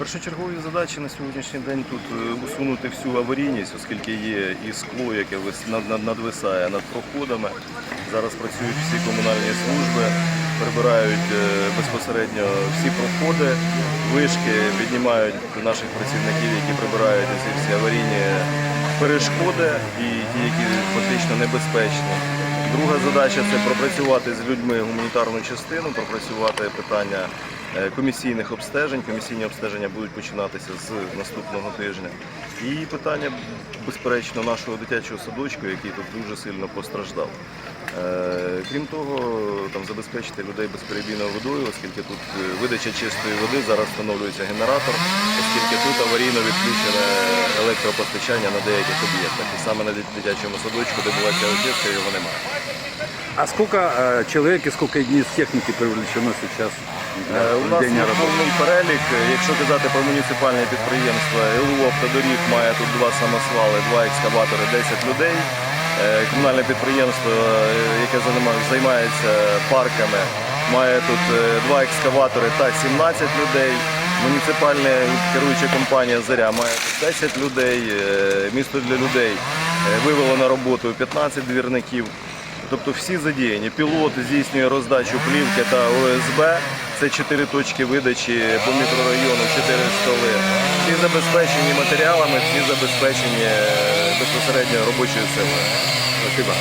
Першочергові задачі на сьогоднішній день тут е, усунути всю аварійність, оскільки є і скло, яке вис- над- над- надвисає над проходами. Зараз працюють всі комунальні служби, прибирають е, безпосередньо всі проходи, вишки, піднімають наших працівників, які прибирають ці всі аварійні перешкоди і ті, які фактично небезпечні. Друга задача це пропрацювати з людьми гуманітарну частину, пропрацювати питання комісійних обстежень. Комісійні обстеження будуть починатися з наступного тижня. І питання, безперечно, нашого дитячого садочку, який тут дуже сильно постраждав. Е, Крім того, там забезпечити людей безперебійною водою, оскільки тут е, видача чистої води зараз встановлюється генератор, оскільки тут аварійно відключене електропостачання на деяких об'єктах. І саме на дитячому садочку, де була ця очистка, його немає. А сколько э, человек и сколько единиц техники привлечено сейчас Е, У нас є повний перелік. Якщо казати про муніципальне підприємство, ЛУ «Автодоріг» має тут два самосвали, два екскаватори, 10 людей. Е, Комунальне підприємство, е, яке займа- займається парками, має тут е, два екскаватори та 17 людей. Муніципальна керуюча компанія Заря має тут 10 людей. Е, Місто для людей е, вивело на роботу 15 двірників. Тобто всі задіяні. Пілот здійснює роздачу плівки та ОСБ. Це чотири точки видачі по мікрорайону, чотири столи. Всі забезпечені матеріалами, всі забезпечені е, безпосередньо робочою силою. Спасибо.